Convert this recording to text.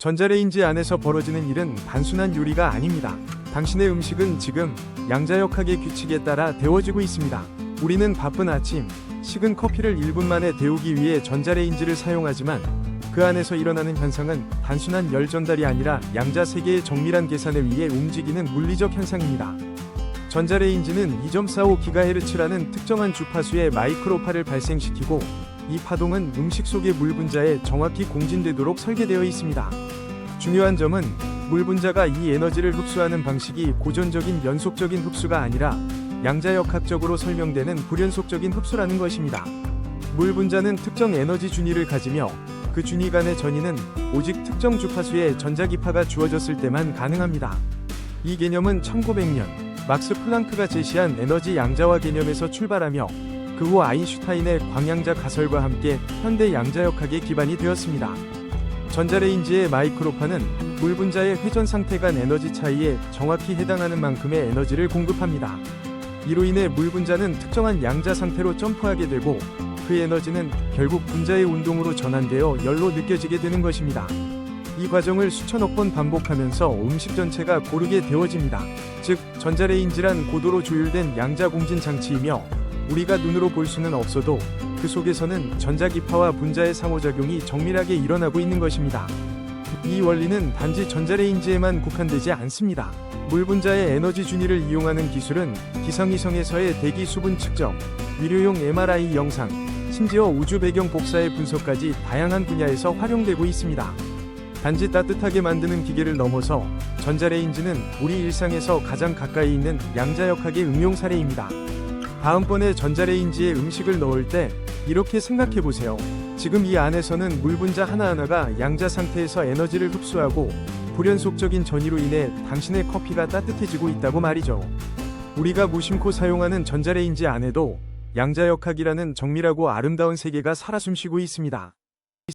전자레인지 안에서 벌어지는 일은 단순한 요리가 아닙니다. 당신의 음식은 지금 양자역학의 규칙에 따라 데워지고 있습니다. 우리는 바쁜 아침, 식은 커피를 1분 만에 데우기 위해 전자레인지를 사용하지만 그 안에서 일어나는 현상은 단순한 열 전달이 아니라 양자 세계의 정밀한 계산에 의해 움직이는 물리적 현상입니다. 전자레인지는 2.45GHz라는 특정한 주파수의 마이크로파를 발생시키고 이 파동은 음식 속의 물 분자에 정확히 공진되도록 설계되어 있습니다. 중요한 점은 물 분자가 이 에너지를 흡수하는 방식이 고전적인 연속적인 흡수가 아니라 양자역학적으로 설명되는 불연속적인 흡수라는 것입니다. 물 분자는 특정 에너지 준위를 가지며 그 준위 간의 전이는 오직 특정 주파수의 전자기파가 주어졌을 때만 가능합니다. 이 개념은 1900년 막스 플랑크가 제시한 에너지 양자화 개념에서 출발하며 그 후 아인슈타인의 광양자 가설과 함께 현대 양자역학의 기반이 되었습니다. 전자레인지의 마이크로파는 물 분자의 회전 상태 간 에너지 차이에 정확히 해당하는 만큼의 에너지를 공급합니다. 이로 인해 물 분자는 특정한 양자 상태로 점프하게 되고 그 에너지는 결국 분자의 운동으로 전환되어 열로 느껴지게 되는 것입니다. 이 과정을 수천억 번 반복하면서 음식 전체가 고르게 데워집니다. 즉, 전자레인지란 고도로 조율된 양자 공진 장치이며 우리가 눈으로 볼 수는 없어도 그 속에서는 전자기파와 분자의 상호작용이 정밀하게 일어나고 있는 것입니다. 이 원리는 단지 전자레인지에만 국한되지 않습니다. 물 분자의 에너지 준위를 이용하는 기술은 기상위성에서의 대기 수분 측정, 위료용 MRI 영상, 심지어 우주 배경 복사의 분석까지 다양한 분야에서 활용되고 있습니다. 단지 따뜻하게 만드는 기계를 넘어서 전자레인지는 우리 일상에서 가장 가까이 있는 양자역학의 응용 사례입니다. 다음번에 전자레인지에 음식을 넣을 때 이렇게 생각해 보세요. 지금 이 안에서는 물 분자 하나하나가 양자 상태에서 에너지를 흡수하고 불연속적인 전이로 인해 당신의 커피가 따뜻해지고 있다고 말이죠. 우리가 무심코 사용하는 전자레인지 안에도 양자역학이라는 정밀하고 아름다운 세계가 살아 숨쉬고 있습니다.